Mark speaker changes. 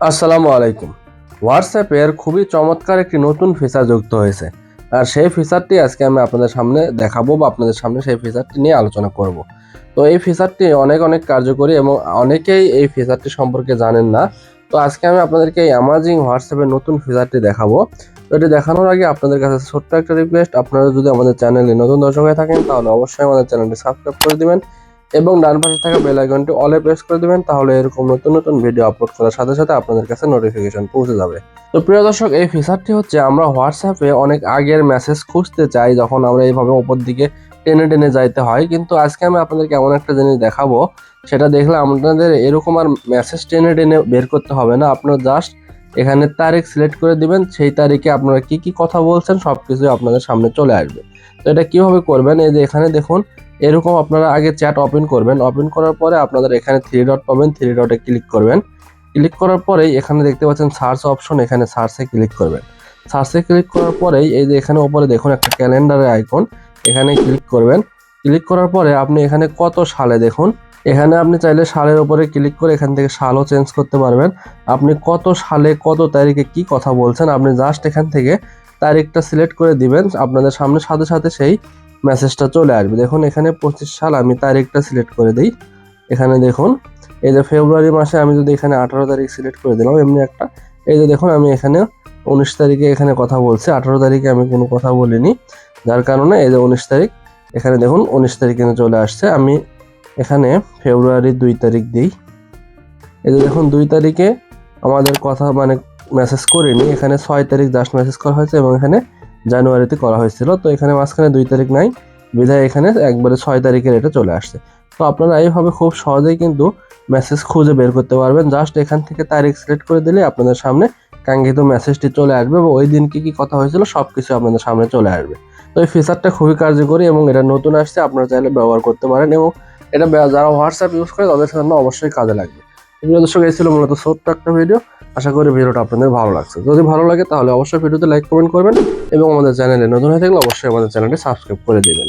Speaker 1: আসসালামু আলাইকুম। হোয়াটসঅ্যাপের খুবই চমৎকার একটি নতুন ফিচার যুক্ত হয়েছে। আর সেই ফিচারটি আজকে আমি আপনাদের সামনে দেখাবো বা আপনাদের সামনে সেই ফিচারটি নিয়ে আলোচনা করব। তো এই ফিচারটি অনেক অনেক কার্যকরী এবং অনেকেই এই ফিচারটি সম্পর্কে জানেন না। তো আজকে আমি আপনাদেরকে এই অ্যামাজিং হোয়াটসঅ্যাপের নতুন ফিচারটি দেখাবো। তো এটি দেখানোর আগে আপনাদের কাছে ছোট্ট একটা রিকোয়েস্ট আপনারা যদি আমাদের চ্যানেলে নতুন দর্শক হয়ে থাকেন, তাহলে অবশ্যই আমাদের চ্যানেলটি সাবস্ক্রাইব করে দিবেন। এবং ডান পাশে থাকা বেল আইকনটি অলে প্রেস করে দিবেন, তাহলে এরকম নতুন নতুন ভিডিও আপলোড করার সাথে সাথে আপনাদের কাছে নোটিফিকেশন পৌঁছে যাবে। তো প্রিয় দর্শক, এই ফিচারটি হচ্ছে আমরা হোয়াটসঅ্যাপে অনেক আগের মেসেজ খুঁজতে চাই, যখন আমরা এইভাবে ওপর দিকে টেনে টেনে যাইতে হয়। কিন্তু আজকে আমি আপনাদেরকে এমন একটা জিনিস দেখাবো, সেটা দেখলে আপনাদের এরকম আর মেসেজ টেনে টেনে বের করতে হবে না। আপনারা জাস্ট এখানে তারিখ সিলেক্ট করে দিবেন, সেই তারিখে আপনারা কি কি কথা বলছেন সব কিছু আপনাদের সামনে চলে আসবে। তো এটা কীভাবে করবেন? এই যে এখানে দেখুন এরকম আপনারা আগে চ্যাট ওপেন করবেন। ওপেন করার পরে আপনাদের এখানে থ্রি ডট পাবেন। থ্রি ডটে ক্লিক করবেন। ক্লিক করার পরেই এখানে দেখতে পাচ্ছেন সার্চ অপশন এখানে সার্চে ক্লিক করবেন। সার্চে ক্লিক করার পরেই এই যে এখানে ওপরে দেখুন একটা ক্যালেন্ডারের আইকন এখানে ক্লিক করবেন। ক্লিক করার পরে আপনি এখানে কত সালে দেখুন, এখানে আপনি চাইলে সালের উপরে ক্লিক করে এখান থেকে সালও চেঞ্জ করতে পারবেন। আপনি কত সালে, কত তারিখে কি কথা বলছেন, আপনি জাস্ট এখান থেকে তারিখটা সিলেক্ট করে দিবেন। আপনাদের সামনে সাথে সাথে সেই মেসেজটা চলে আসবে। দেখুন, এখানে পঁচিশ সাল আমি তারিখটা সিলেক্ট করে দিই। এখানে দেখুন, এই যে ফেব্রুয়ারি মাসে আমি যদি এখানে আঠারো তারিখ সিলেক্ট করে দিলাম, এমনি একটা। এই যে দেখুন, আমি এখানে উনিশ তারিখে এখানে কথা বলছি। আঠারো তারিখে আমি কোনো কথা বলিনি। যার কারণে এই যে উনিশ তারিখ, এখানে দেখুন, উনিশ তারিখ কিন্তু চলে আসছে। আমি এখানে ফেব্রুয়ারি দুই তারিখ দিই। এই যে দেখুন, দুই তারিখে আমাদের কথা মানে মেসেজ করিনি। এখানে ছয় তারিখ জাস্ট মেসেজ করা হয়েছে এবং এখানে জানুয়ারিতে করা হয়েছিল। তো এখানে মাঝখানে দুই তারিখ নাই, বিধায় এখানে একবারে ছয় তারিখের এটা চলে আসছে। তো আপনারা এইভাবে খুব সহজেই কিন্তু মেসেজ খুঁজে বের করতে পারবেন। জাস্ট এখান থেকে তারিখ সিলেক্ট করে দিলে আপনাদের সামনে কাঙ্ক্ষিত মেসেজটি চলে আসবে এবং ওই দিন কি কি কথা হয়েছিল সব কিছু আপনাদের সামনে চলে আসবে। তো এই ফিচারটা খুবই কার্যকরী এবং এটা নতুন আসছে, আপনারা চাইলে ব্যবহার করতে পারেন এবং এটা যারা হোয়াটসঅ্যাপ ইউজ করে তাদের সামনে অবশ্যই কাজে লাগবে। প্রিয় দর্শক, এই ছিল মূলত ছোট্ট একটা ভিডিও আশা করি ভিডিওটা আপনাদের ভালো লাগছে। যদি ভালো লাগে, তাহলে অবশ্যই ভিডিওতে লাইক কমেন্ট করবেন এবং আমাদের চ্যানেলে নতুন হয়ে থাকলে অবশ্যই আমাদের চ্যানেলটি সাবস্ক্রাইব করে দেবেন।